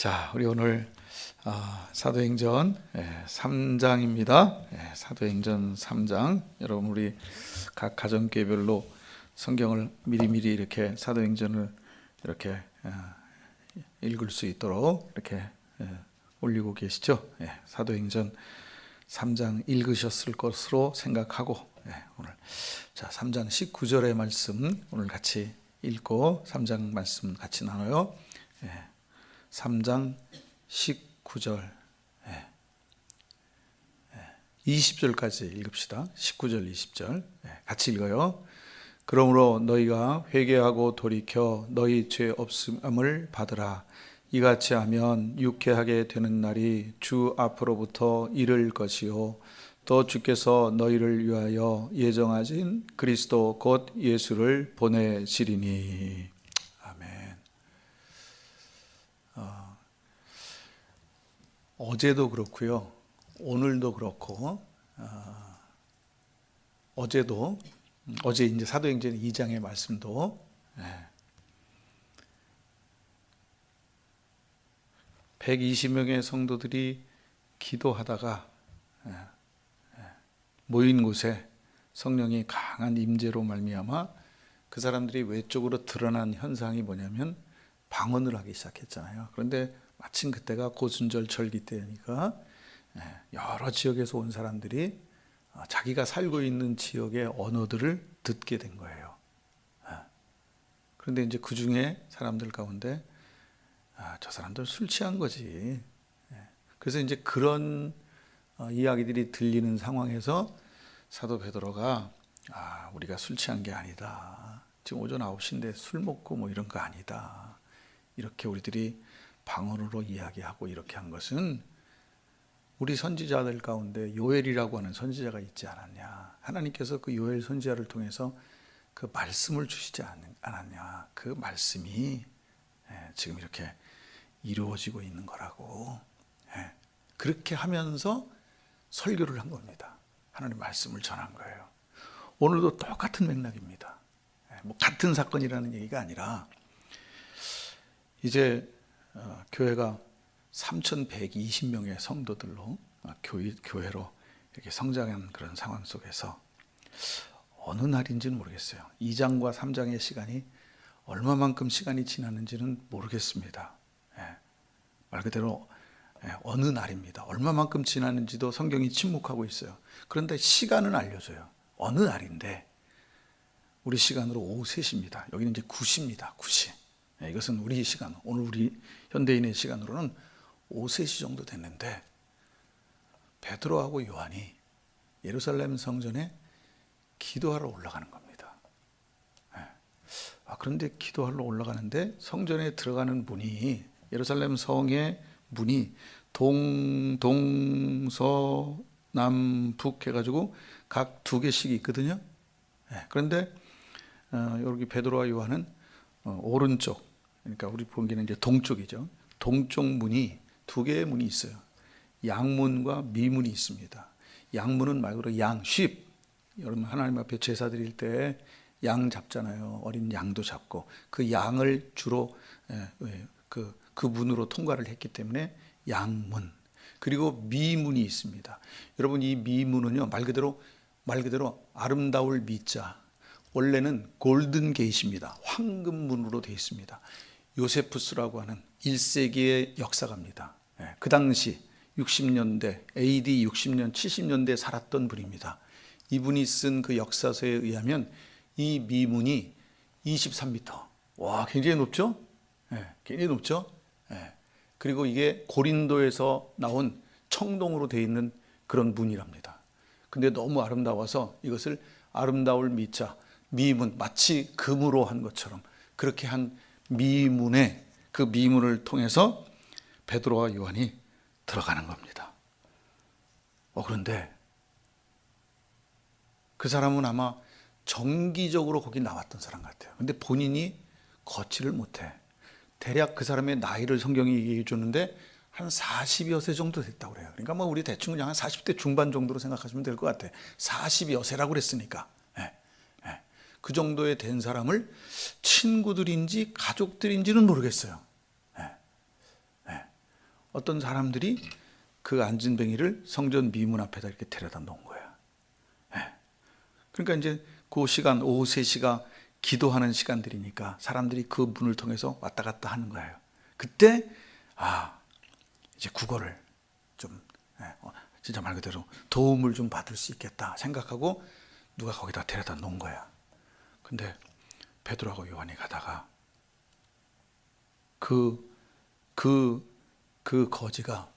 자, 우리 오늘 아, 사도행전 예, 3장입니다. 예, 사도행전 3장. 여러분 우리 각 가정교회별로 성경을 미리미리 이렇게 사도행전을 이렇게 아, 읽을 수 있도록 이렇게 예, 올리고 계시죠. 예, 사도행전 3장 읽으셨을 것으로 생각하고 예, 오늘 자 3장 19절의 말씀 오늘 같이 읽고 3장 말씀 같이 나눠요. 예, 3장 19절 예. 예. 20절까지 읽읍시다. 19절 20절 예. 같이 읽어요. 그러므로 너희가 회개하고 돌이켜 너희 죄 없음을 받으라. 이같이 하면 유쾌하게 되는 날이 주 앞으로부터 이를 것이요 또 주께서 너희를 위하여 예정하신 그리스도 곧 예수를 보내시리니. 어, 어제도 그렇고요. 오늘도 그렇고 어, 어제도 음, 어제 이제 사도행전 2장의 말씀도 예. 120명의 성도들이 기도하다가 예, 예, 모인 곳에 성령이 강한 임재로 말미암아 그 사람들이 외적으로 드러난 현상이 뭐냐면 방언을 하기 시작했잖아요. 그런데 마침 그때가 고순절 절기 때니까 예, 여러 지역에서 온 사람들이 어, 자기가 살고 있는 지역의 언어들을 듣게 된 거예요. 예. 그런데 이제 그 중에 사람들 가운데 아, 저 사람들 술 취한 거지. 예. 그래서 이제 그런 어, 이야기들이 들리는 상황에서 사도 베드로가 아, 우리가 술 취한 게 아니다. 지금 오전 9시인데 술 먹고 뭐 이런 거 아니다. 이렇게 우리들이 방언으로 이야기하고 이렇게 한 것은 우리 선지자들 가운데 요엘이라고 하는 선지자가 있지 않았냐. 하나님께서 그 요엘 선지자를 통해서 그 말씀을 주시지 않- 않았냐. 그 말씀이 예, 지금 이렇게 이루어지고 있는 거라고. 예, 그렇게 하면서 설교를 한 겁니다. 하나님 말씀을 전한 거예요. 오늘도 똑같은 맥락입니다. 예, 뭐 같은 사건이라는 얘기가 아니라 이제 어, 교회가 3,120명의 성도들로 어, 교회, 교회로 이렇게 성장한 그런 상황 속에서 어느 날인지는 모르겠어요. 2장과 3장의 시간이 얼마만큼 시간이 지났는지는 모르겠습니다. 예, 말 그대로 예, 어느 날입니다. 얼마만큼 지났는지도 성경이 침묵하고 있어요. 그런데 시간은 알려줘요. 어느 날인데 우리 시간으로 오후 3시입니다. 여기는 이제 9시입니다. 9시. 예, 이것은 우리 시간, 오늘 우리 현대인의 시간으로는 오후 3시 정도 됐는데 베드로하고 요한이 예루살렘 성전에 기도하러 올라가는 겁니다. 예. 아, 그런데 기도하러 올라가는데 성전에 들어가는 문이 예루살렘 성의 문이 동, 동 서, 남, 북 해가지고 각 두 개씩 있거든요. 예, 그런데 어, 여기 베드로와 요한은 어, 오른쪽, 그러니까 우리 보기에는 이제 동쪽이죠. 동쪽 문이 두 개의 문이 있어요. 양문과 미문이 있습니다. 양문은 말 그대로 양, 쉽. 여러분 하나님 앞에 제사 드릴 때 양 잡잖아요. 어린 양도 잡고 그 양을 주로 예, 예, 그, 그 문으로 통과를 했기 때문에 양문. 그리고 미문이 있습니다. 여러분 이 미문은요 말 그대로 말 그대로 아름다울 미자. 원래는 골든 게이트입니다. 황금 문으로 되어 있습니다. 요세푸스라고 하는 1세기의 역사가입니다. 예, 그 당시 60년대, AD 60년, 70년대 살았던 분입니다. 이분이 쓴 그 역사서에 의하면 이 미문이 23m. 와, 굉장히 높죠? 예, 굉장히 높죠? 예. 그리고 이게 고린도에서 나온 청동으로 되어 있는 그런 문이랍니다. 근데 너무 아름다워서 이것을 아름다울 미자, 미문, 마치 금으로 한 것처럼 그렇게 한 미문에 그 미문을 통해서 베드로와 요한이 들어가는 겁니다. 어, 그런데 그 사람은 아마 정기적으로 거기 나왔던 사람 같아요. 근데 본인이 걷지를 못해. 대략 그 사람의 나이를 성경이 얘기해 줬는데 한 40여 세 정도 됐다고 그래요. 그러니까 뭐 우리 대충 그냥 한 40대 중반 정도로 생각하시면 될 것 같아. 40여 세라고 그랬으니까. 그 정도에 된 사람을 친구들인지 가족들인지는 모르겠어요. 예, 예. 어떤 사람들이 그 안진뱅이를 성전 미문 앞에다 이렇게 데려다 놓은 거야. 예. 그러니까 이제 그 시간 오후 3시가 기도하는 시간들이니까 사람들이 그 문을 통해서 왔다 갔다 하는 거예요. 그때 아 이제 국어를 좀 예, 어, 진짜 말 그대로 도움을 좀 받을 수 있겠다 생각하고 누가 거기다 데려다 놓은 거야. 근데 베드로하고 요한이 가다가 그 그, 그 거지가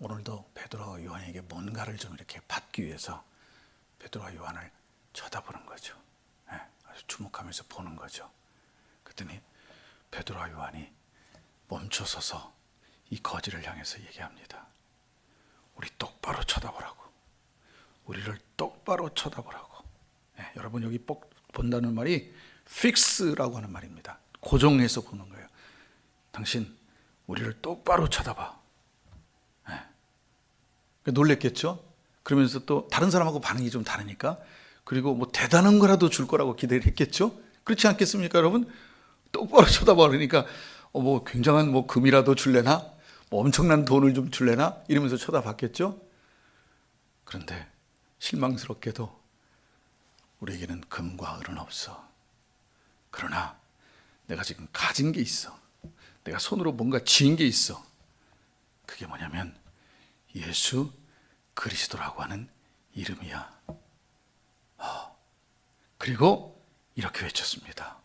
오늘도 베드로와 요한에게 뭔가를 좀 이렇게 받기 위해서 베드로와 요한을 쳐다보는 거죠. 예, 아주 주목하면서 보는 거죠. 그랬더니 베드로와 요한이 멈춰서서 이 거지를 향해서 얘기합니다. 우리 똑바로 쳐다보라고. 우리를 똑바로 쳐다보라고. 예, 여러분 여기 뻑 본다는 말이 fix라고 하는 말입니다. 고정해서 보는 거예요. 당신 우리를 똑바로 쳐다봐. 예. 놀랬겠죠? 그러면서 또 다른 사람하고 반응이 좀 다르니까 그리고 뭐 대단한 거라도 줄 거라고 기대를 했겠죠? 그렇지 않겠습니까, 여러분? 똑바로 쳐다봐 그러니까 어, 뭐 굉장한 뭐 금이라도 줄래나? 뭐 엄청난 돈을 좀 줄래나? 이러면서 쳐다봤겠죠? 그런데 실망스럽게도 우리에게는 금과 을은 없어. 그러나 내가 지금 가진 게 있어. 내가 손으로 뭔가 쥐은 게 있어. 그게 뭐냐면 예수 그리스도라고 하는 이름이야. 아, 그리고 이렇게 외쳤습니다.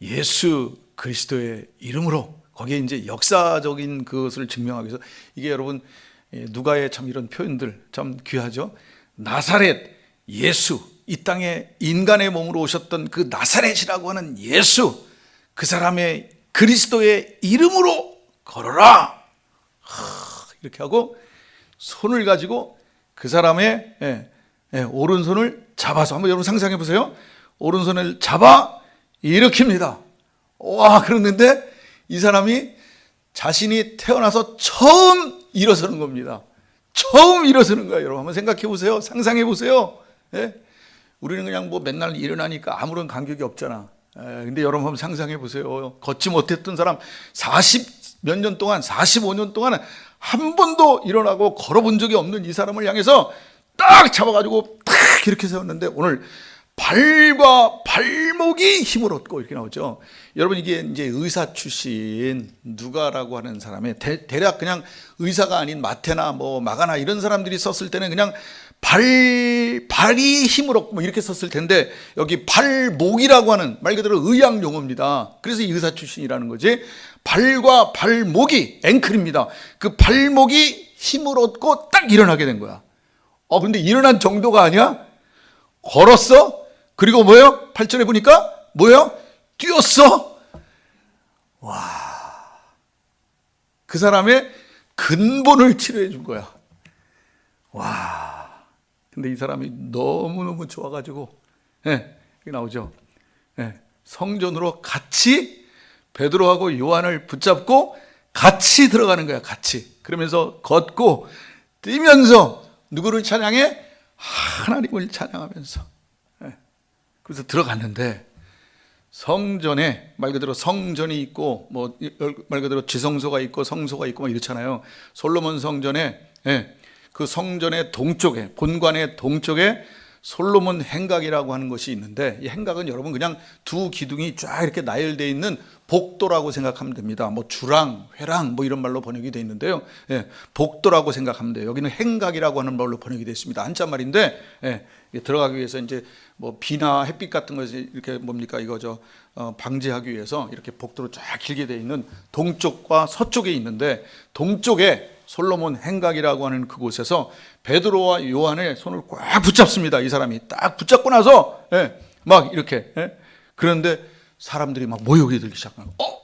예수 그리스도의 이름으로 거기에 이제 역사적인 그것을 증명하기 위해서 이게 여러분 예, 누가의 참 이런 표현들 참 귀하죠. 나사렛 예수 이 땅에 인간의 몸으로 오셨던 그 나사렛이라고 하는 예수 그 사람의 그리스도의 이름으로 걸어라. 하, 이렇게 하고 손을 가지고 그 사람의 예, 예, 오른손을 잡아서 한번 여러분 상상해 보세요. 오른손을 잡아 일으킵니다. 와 그러는데 이 사람이 자신이 태어나서 처음 일어서는 겁니다. 처음 일어서는 거예요. 여러분 한번 생각해 보세요. 상상해 보세요. 예? 우리는 그냥 뭐 맨날 일어나니까 아무런 간격이 없잖아. 에, 근데 여러분 한번 상상해 보세요. 걷지 못했던 사람 40 몇 년 동안 45년 동안 한 번도 일어나고 걸어본 적이 없는 이 사람을 향해서 딱 잡아가지고 탁 이렇게 세웠는데 오늘 발과 발목이 힘을 얻고 이렇게 나오죠. 여러분 이게 이제 의사 출신 누가라고 하는 사람의 대, 대략 그냥 의사가 아닌 마테나 뭐 마가나 이런 사람들이 썼을 때는 그냥 발 발이 힘을 얻고 뭐 이렇게 썼을 텐데 여기 발목이라고 하는 말 그대로 의학 용어입니다. 그래서 이 의사 출신이라는 거지. 발과 발목이 앵클입니다. 그 발목이 힘을 얻고 딱 일어나게 된 거야. 어 근데 일어난 정도가 아니야? 걸었어? 그리고 뭐예요? 8절에 보니까 뭐예요? 뛰었어? 와. 그 사람의 근본을 치료해 준 거야. 와. 근데 이 사람이 너무너무 좋아가지고, 예, 여기 나오죠. 예, 성전으로 같이 베드로하고 요한을 붙잡고 같이 들어가는 거야, 같이. 그러면서 걷고 뛰면서 누구를 찬양해? 하나님을 찬양하면서. 예. 그래서 들어갔는데 성전에 말 그대로 성전이 있고 뭐 말 그대로 지성소가 있고 성소가 있고 막 이렇잖아요. 솔로몬 성전에 예. 그 성전의 동쪽에 본관의 동쪽에 솔로몬 행각이라고 하는 것이 있는데 이 행각은 여러분 그냥 두 기둥이 쫙 이렇게 나열되어 있는 복도라고 생각하면 됩니다. 뭐 주랑, 회랑 뭐 이런 말로 번역이 되어 있는데요. 예, 복도라고 생각하면 돼요. 여기는 행각이라고 하는 말로 번역이 되어 있습니다. 한자 말인데 예, 들어가기 위해서 이제 뭐 비나 햇빛 같은 것이 이렇게 뭡니까 이거 저 어, 방지하기 위해서 이렇게 복도로 쫙 길게 되어 있는 동쪽과 서쪽에 있는데 동쪽에 솔로몬 행각이라고 하는 그곳에서 베드로와 요한의 손을 꽉 붙잡습니다. 이 사람이 딱 붙잡고 나서 예, 막 이렇게 예? 그런데 사람들이 막 모욕이 들기 시작하는 어?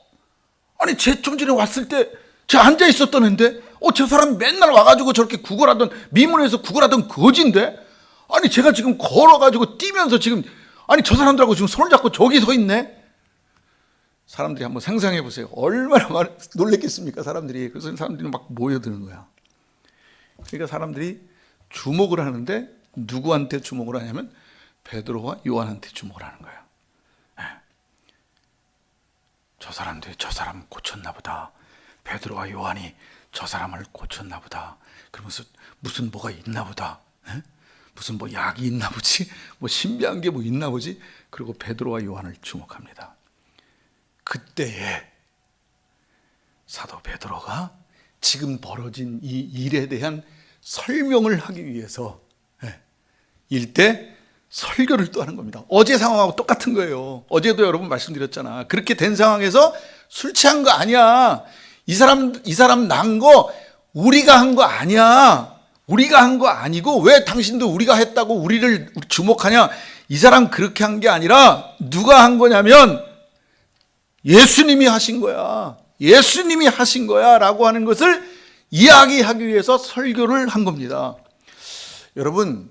아니 쟤 좀 전에 왔을 때 쟤 앉아 있었던 애인데 어 저 사람 맨날 와가지고 저렇게 구걸하던 미문에서 구걸하던 거진데 아니 제가 지금 걸어가지고 뛰면서 지금 아니 저 사람들하고 지금 손을 잡고 저기 서 있네 사람들이 한번 상상해 보세요. 얼마나 많 놀랬겠습니까, 사람들이. 그래서 사람들이 막 모여드는 거야. 그러니까 사람들이 주목을 하는데 누구한테 주목을 하냐면 베드로와 요한한테 주목을 하는 거야. 예. 저 사람들 저 사람 고쳤나 보다. 베드로와 요한이 저 사람을 고쳤나 보다. 그러면서 무슨 뭐가 있나 보다. 에? 무슨 뭐 약이 있나 보지? 뭐 신비한 게 뭐 있나 보지? 그리고 베드로와 요한을 주목합니다. 그때에 사도 베드로가 지금 벌어진 이 일에 대한 설명을 하기 위해서 예, 일대 설교를 또 하는 겁니다. 어제 상황하고 똑같은 거예요. 어제도 여러분 말씀드렸잖아. 그렇게 된 상황에서 술 취한 거 아니야. 이 사람 이 사람 난 거 우리가 한 거 아니야. 우리가 한 거 아니고 왜 당신도 우리가 했다고 우리를 주목하냐? 이 사람 그렇게 한 게 아니라 누가 한 거냐면 예수님이 하신 거야. 예수님이 하신 거야. 라고 하는 것을 이야기하기 위해서 설교를 한 겁니다. 여러분,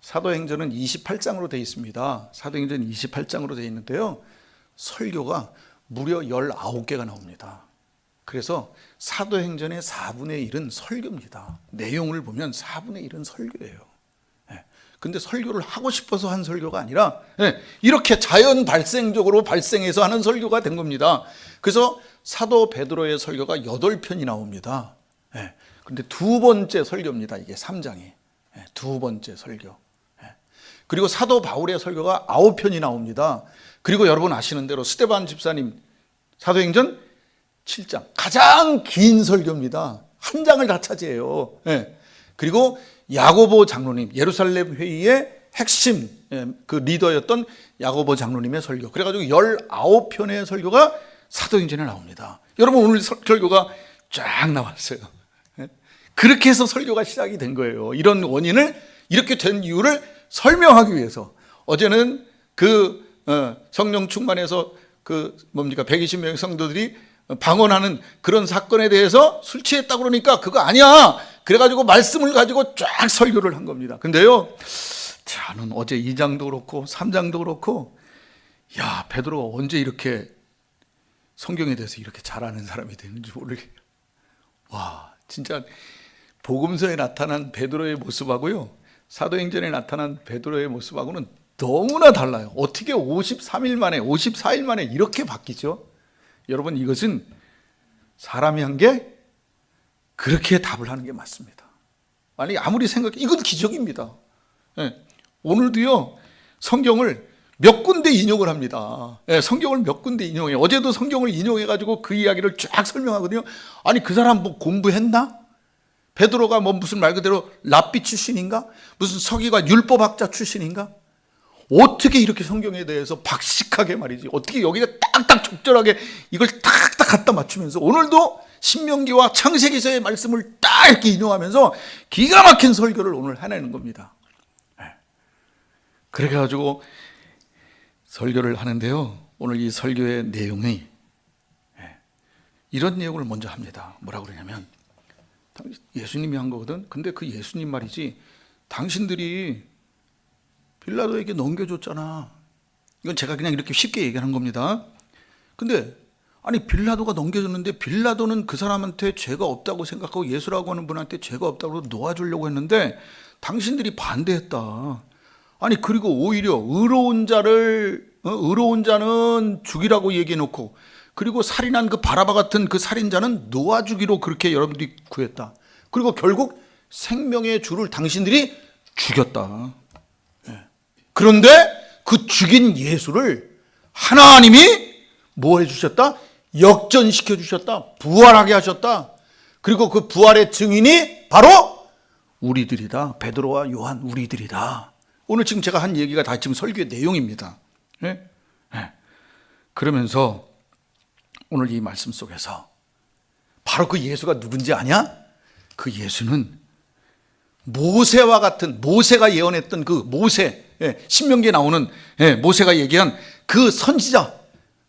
사도행전은 28장으로 되어 있습니다. 사도행전 28장으로 되어 있는데요. 설교가 무려 19개가 나옵니다. 그래서 사도행전의 4분의 1은 설교입니다. 내용을 보면 4분의 1은 설교예요. 예. 근데 설교를 하고 싶어서 한 설교가 아니라 예, 이렇게 자연 발생적으로 발생해서 하는 설교가 된 겁니다. 그래서 사도 베드로의 설교가 8편이 나옵니다. 예. 근데 두 번째 설교입니다. 이게 3장이. 두 번째 설교. 예. 그리고 사도 바울의 설교가 9편이 나옵니다. 그리고 여러분 아시는 대로 스테반 집사님 사도행전 7장 가장 긴 설교입니다. 한 장을 다 차지해요. 예. 그리고 야고보 장로님 예루살렘 회의의 핵심 예, 그 리더였던 야고보 장로님의 설교. 그래가지고 19편의 설교가 사도행전에 나옵니다. 여러분 오늘 설교가 쫙 나왔어요. 예. 그렇게 해서 설교가 시작이 된 거예요. 이런 원인을 이렇게 된 이유를 설명하기 위해서 어제는 그 어, 성령 충만해서 그 뭡니까 120명의 성도들이 방언하는 그런 사건에 대해서 술 취했다 그러니까 그거 아니야. 그래가지고 말씀을 가지고 쫙 설교를 한 겁니다. 근데요, 저는 어제 2장도 그렇고 3장도 그렇고, 야, 베드로가 언제 이렇게 성경에 대해서 이렇게 잘하는 사람이 되는지 모르겠어요. 와, 진짜 복음서에 나타난 베드로의 모습하고요, 사도행전에 나타난 베드로의 모습하고는 너무나 달라요. 어떻게 53일 만에, 54일 만에 이렇게 바뀌죠? 여러분 이것은 사람이 한 게 그렇게 답을 하는 게 맞습니다. 아니 아무리 생각해 이건 기적입니다. 예, 오늘도요 성경을 몇 군데 인용을 합니다. 예, 성경을 몇 군데 인용해. 어제도 성경을 인용해 가지고 그 이야기를 쫙 설명하거든요. 아니 그 사람 뭐 공부했나? 베드로가 뭐 무슨 말 그대로 랍비 출신인가? 무슨 서기관 율법학자 출신인가? 어떻게 이렇게 성경에 대해서 박식하게 말이지 어떻게 여기가 딱딱 적절하게 이걸 딱딱 갖다 맞추면서 오늘도 신명기와 창세기서의 말씀을 딱 이렇게 인용하면서 기가 막힌 설교를 오늘 해내는 겁니다. 네. 그래가지고 설교를 하는데요. 오늘 이 설교의 내용이 네. 이런 내용을 먼저 합니다. 뭐라고 그러냐면 예수님이 한 거거든. 근데 그 예수님 말이지 당신들이 빌라도에게 넘겨줬잖아. 이건 제가 그냥 이렇게 쉽게 얘기하는 겁니다. 근데 아니 빌라도가 넘겨줬는데 빌라도는 그 사람한테 죄가 없다고 생각하고 예수라고 하는 분한테 죄가 없다고 놓아주려고 했는데 당신들이 반대했다. 아니 그리고 오히려 의로운 자를 어, 의로운 자는 죽이라고 얘기해놓고 그리고 살인한 그 바라바 같은 그 살인자는 놓아주기로 그렇게 여러분들이 구했다. 그리고 결국 생명의 주를 당신들이 죽였다. 그런데 그 죽인 예수를 하나님이 뭐 해주셨다? 역전시켜 주셨다. 부활하게 하셨다. 그리고 그 부활의 증인이 바로 우리들이다. 베드로와 요한 우리들이다. 오늘 지금 제가 한 얘기가 다 지금 설교의 내용입니다. 네? 네. 그러면서 오늘 이 말씀 속에서 바로 그 예수가 누군지 아냐? 그 예수는 모세와 같은 모세가 예언했던 그 모세 예, 신명기에 나오는 예, 모세가 얘기한 그 선지자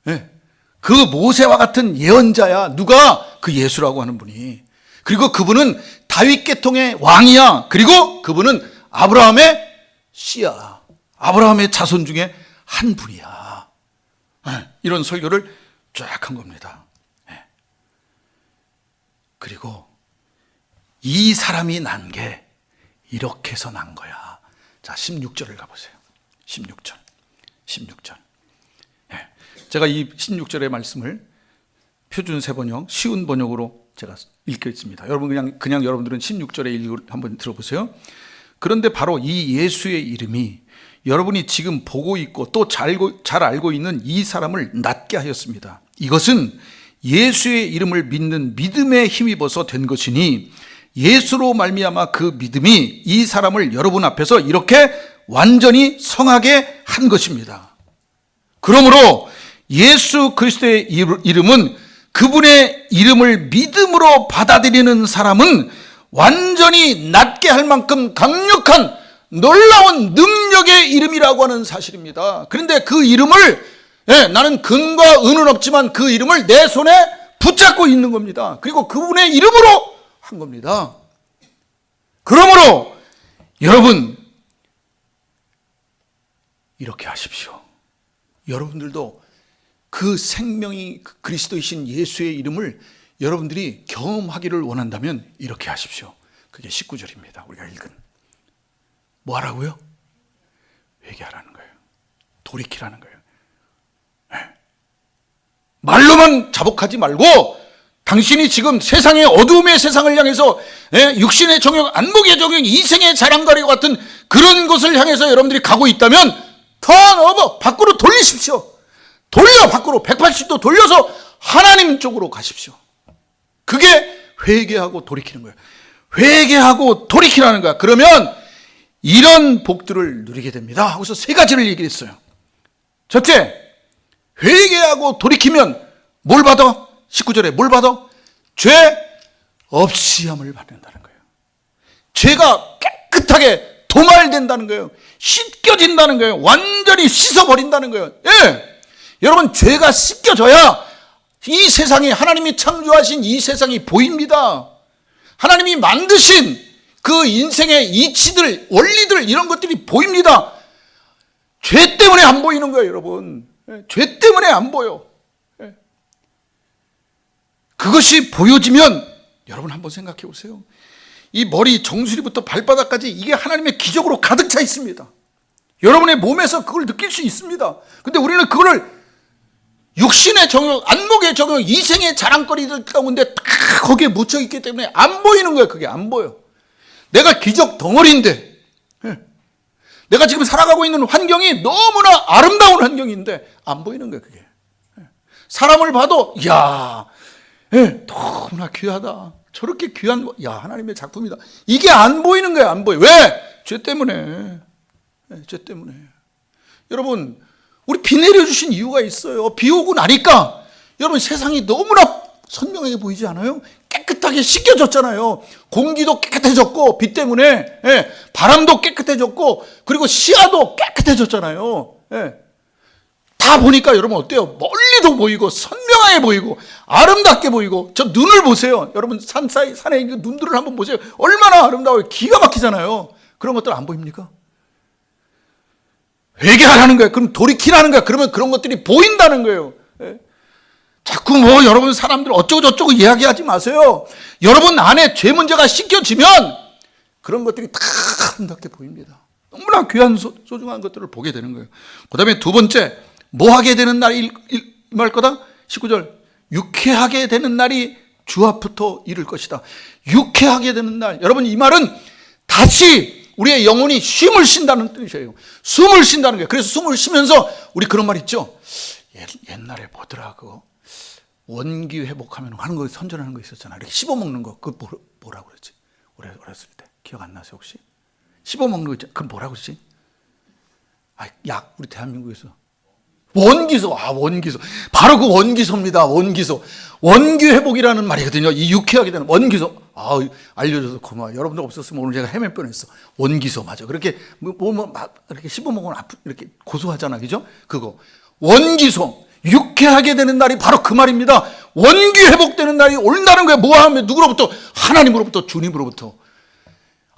예, 그 모세와 같은 예언자야 누가 그 예수라고 하는 분이 그리고 그분은 다윗 계통의 왕이야 그리고 그분은 아브라함의 씨야 아브라함의 자손 중에 한 분이야 예, 이런 설교를 쫙 한 겁니다 예. 그리고 이 사람이 난 게 이렇게 해서 난 거야 자, 16절을 가보세요. 16절. 16절. 예. 제가 이 16절의 말씀을 표준 세번역 쉬운 번역으로 제가 읽겠습니다. 여러분 그냥 그냥 여러분들은 16절에 읽을 한번 들어보세요. 그런데 바로 이 예수의 이름이 여러분이 지금 보고 있고 또잘 알고, 잘 알고 있는 이 사람을 낫게 하였습니다. 이것은 예수의 이름을 믿는 믿음에 힘입어서 된 것이니 예수로 말미암아 그 믿음이 이 사람을 여러분 앞에서 이렇게 완전히 성하게 한 것입니다. 그러므로 예수 그리스도의 이름은 그분의 이름을 믿음으로 받아들이는 사람은 완전히 낫게 할 만큼 강력한 놀라운 능력의 이름이라고 하는 사실입니다. 그런데 그 이름을 예, 나는 근과 은은 없지만 그 이름을 내 손에 붙잡고 있는 겁니다. 그리고 그분의 이름으로 한 겁니다. 그러므로 여러분 이렇게 하십시오. 여러분들도 그 생명이 그리스도이신 예수의 이름을 여러분들이 경험하기를 원한다면 이렇게 하십시오. 그게 19절입니다. 우리가 읽은. 뭐 하라고요? 회개하라는 거예요. 돌이키라는 거예요. 네. 말로만 자복하지 말고 당신이 지금 세상의 어두움의 세상을 향해서 예, 육신의 정욕, 안목의 정욕, 이생의 자랑거리 같은 그런 것을 향해서 여러분들이 가고 있다면 턴오버 밖으로 돌리십시오. 돌려 밖으로 180도 돌려서 하나님 쪽으로 가십시오. 그게 회개하고 돌이키는 거예요. 회개하고 돌이키라는 거야. 그러면 이런 복들을 누리게 됩니다. 하고서 세 가지를 얘기했어요. 첫째, 회개하고 돌이키면 뭘 받아? 19절에 뭘 받아? 죄 없이함을 받는다는 거예요. 죄가 깨끗하게 도말된다는 거예요. 씻겨진다는 거예요. 완전히 씻어버린다는 거예요. 예. 여러분, 죄가 씻겨져야 이 세상이 하나님이 창조하신 이 세상이 보입니다. 하나님이 만드신 그 인생의 이치들, 원리들, 이런 것들이 보입니다. 죄 때문에 안 보이는 거예요, 여러분. 예, 죄 때문에 안 보여. 예. 그것이 보여지면 여러분 한번 생각해 보세요. 이 머리 정수리부터 발바닥까지 이게 하나님의 기적으로 가득 차 있습니다. 여러분의 몸에서 그걸 느낄 수 있습니다. 근데 우리는 그거를 육신의 정욕, 안목의 정욕, 이생의 자랑거리들 가운데 딱 거기에 묻혀 있기 때문에 안 보이는 거예요. 그게 안 보여. 내가 기적 덩어리인데, 예. 내가 지금 살아가고 있는 환경이 너무나 아름다운 환경인데 안 보이는 거예요. 그게. 예. 사람을 봐도 야, 예, 너무나 귀하다. 저렇게 귀한, 야 하나님의 작품이다. 이게 안 보이는 거예요. 안 보여. 왜? 죄 때문에. 죄 때문에. 여러분, 우리 비 내려주신 이유가 있어요. 비 오고 나니까 여러분 세상이 너무나 선명하게 보이지 않아요? 깨끗하게 씻겨졌잖아요. 공기도 깨끗해졌고, 비 때문에, 예, 바람도 깨끗해졌고, 그리고 시야도 깨끗해졌잖아요. 예. 다 보니까 여러분 어때요? 멀리도 보이고, 선명하게 보이고, 아름답게 보이고, 저 눈을 보세요. 여러분 산 사이, 산에 있는 눈들을 한번 보세요. 얼마나 아름다워요. 기가 막히잖아요. 그런 것들 안 보입니까? 회개하라는 거예요. 그럼 돌이키라는 거예요. 그러면 그런 것들이 보인다는 거예요. 예? 자꾸 뭐 여러분 사람들 어쩌고 저쩌고 이야기하지 마세요. 여러분 안에 죄 문제가 씻겨지면 그런 것들이 다 아름답게 보입니다. 너무나 귀한 소, 중한 것들을 보게 되는 거예요. 그 다음에 두 번째, 뭐 하게 되는 날이 말 거다? 19절. 유쾌하게 되는 날이 주 앞부터 이를 것이다. 유쾌하게 되는 날. 여러분 이 말은 다시 우리의 영혼이 쉼을 쉰다는 뜻이에요. 숨을 쉰다는 거예요. 그래서 숨을 쉬면서 우리 그런 말 있죠. 옛날에 뭐더라고. 원기 회복하면 하는 거 선전하는 거 있었잖아. 이렇게 씹어 먹는 거. 그 뭐라고 그랬지? 오래 어렸을 때 기억 안 나세요 혹시? 씹어 먹는 거 있잖아. 그 뭐라고 그랬지? 아, 약 우리 대한민국에서 원기소. 아, 원기소. 바로 그 원기소입니다. 원기소. 원기 회복이라는 말이거든요. 이 유쾌하게 되는 원기소. 아, 알려줘서 고마워. 여러분들 없었으면 오늘 제가 헤맬 뻔했어. 원기소 맞아. 그렇게 뭐, 뭐, 뭐 이렇게 씹어 먹으면 아프, 이렇게 고소하잖아. 그죠? 그거. 원기소. 유쾌하게 되는 날이 바로 그 말입니다. 원기 회복되는 날이 온다는 거예요. 뭐 하면 누구로부터? 하나님으로부터, 주님으로부터.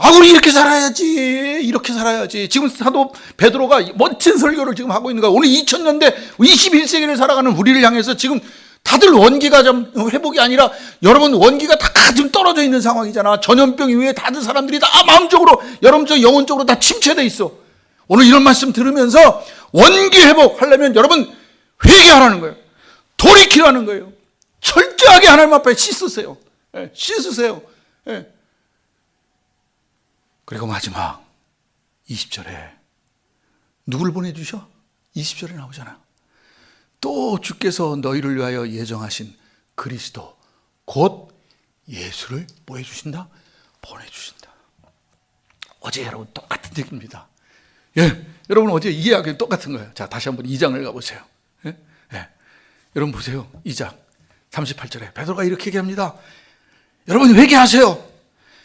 아, 우리 이렇게 살아야지. 이렇게 살아야지. 지금 사도 베드로가 멋진 설교를 지금 하고 있는 거야. 오늘 2000년대 21세기를 살아가는 우리를 향해서 지금 다들 원기가 좀 회복이 아니라 여러분 원기가 다 지금 떨어져 있는 상황이잖아. 전염병 이후에 다들 사람들이 다 마음적으로 여러분적 영혼적으로 다 침체돼 있어. 오늘 이런 말씀 들으면서 원기 회복하려면 여러분 회개하라는 거예요. 돌이키라는 거예요. 철저하게 하나님 앞에 씻으세요. 예, 씻으세요. 예. 그리고 마지막 20절에 누굴 보내주셔? 20절에 나오잖아요. 또 주께서 너희를 위하여 예정하신 그리스도 곧 예수를 뭐 해주신다? 보내주신다. 어제 여러분 똑같은 얘기입니다. 예, 여러분 어제 이 이야기는 똑같은 거예요. 자, 다시 한번 2장을 가보세요. 예? 예. 여러분 보세요. 2장 38절에 베드로가 이렇게 얘기합니다. 여러분 회개하세요.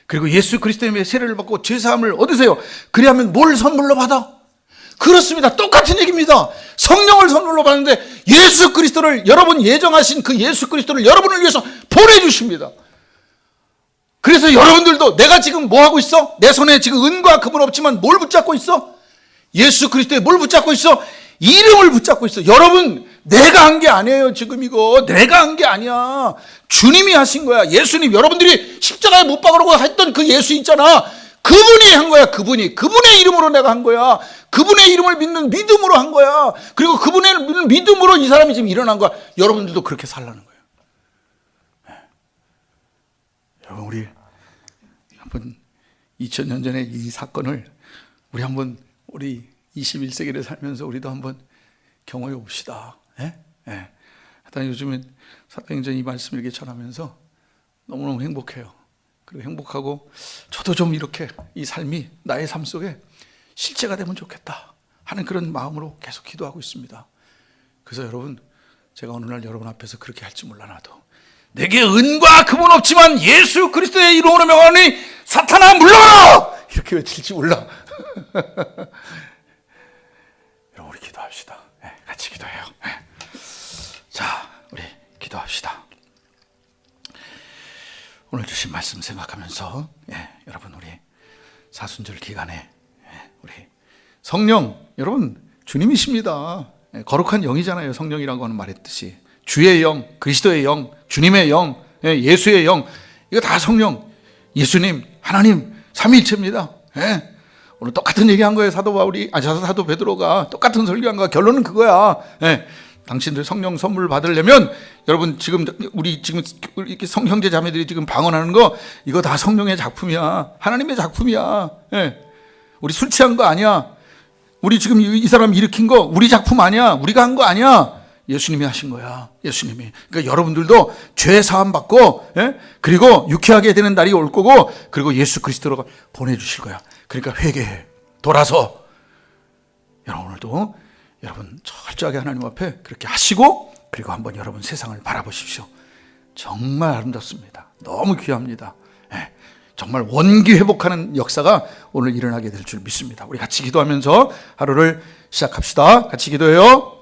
그리고 예수 그리스도의 세례를 받고 죄 사함을 얻으세요. 그리하면 뭘 선물로 받아? 그렇습니다. 똑같은 얘기입니다. 성령을 선물로 받는데 예수 그리스도를 여러분 예정하신 그 예수 그리스도를 여러분을 위해서 보내주십니다. 그래서 여러분들도 내가 지금 뭐 하고 있어? 내 손에 지금 은과 금은 없지만 뭘 붙잡고 있어? 예수 그리스도에 뭘 붙잡고 있어? 이름을 붙잡고 있어. 여러분, 내가 한 게 아니에요, 지금 이거. 내가 한 게 아니야. 주님이 하신 거야. 예수님, 여러분들이 십자가에 못 박으라고 했던 그 예수 있잖아. 그분이 한 거야, 그분이. 그분의 이름으로 내가 한 거야. 그분의 이름을 믿는 믿음으로 한 거야. 그리고 그분의 믿음으로 이 사람이 지금 일어난 거야. 여러분들도 그렇게 살라는 거예요. 네. 여러분, 우리 한번 2000년 전에 이 사건을 우리 한번 우리 21세기를 살면서 우리도 한번 경험해 봅시다. 예? 예. 하여튼 요즘엔 사도행전 이 말씀 이렇게 전하면서 너무너무 행복해요. 그리고 행복하고 저도 좀 이렇게 이 삶이 나의 삶 속에 실제가 되면 좋겠다 하는 그런 마음으로 계속 기도하고 있습니다. 그래서 여러분 제가 어느 날 여러분 앞에서 그렇게 할지 몰라 나도 내게 은과 금은 없지만 예수 그리스도의 이름으로 명하니 사탄아 물러가라 이렇게 외칠지 몰라 우리 기도합시다 네, 같이 기도해요 네. 자 우리 기도합시다 오늘 주신 말씀 생각하면서 예, 여러분 우리 사순절 기간에 예, 우리 성령 여러분 주님이십니다. 예, 거룩한 영이잖아요. 성령이라고 하는 말했듯이 주의 영, 그리스도의 영, 주님의 영, 예, 예수의 영 이거 다 성령, 예수님, 하나님 삼위일체입니다. 예. 오늘 똑같은 얘기한 거예요. 사도 바울이 아 사도 베드로가 똑같은 설교한 거 결론은 그거야. 예. 당신들 성령 선물 받으려면 여러분 지금 우리 지금 이렇게 성 형제 자매들이 지금 방언하는 거 이거 다 성령의 작품이야. 하나님의 작품이야. 예. 우리 술 취한 거 아니야. 우리 지금 이, 이 사람 일으킨 거 우리 작품 아니야. 우리가 한 거 아니야. 예수님이 하신 거야. 예수님이. 그러니까 여러분들도 죄 사함 받고 예? 그리고 유쾌하게 되는 날이 올 거고 그리고 예수 그리스도로 보내 주실 거야. 그러니까 회개해. 돌아서 여러분 오늘도 여러분 철저하게 하나님 앞에 그렇게 하시고 그리고 한번 여러분 세상을 바라보십시오. 정말 아름답습니다. 너무 귀합니다. 예, 정말 원기 회복하는 역사가 오늘 일어나게 될 줄 믿습니다. 우리 같이 기도하면서 하루를 시작합시다. 같이 기도해요.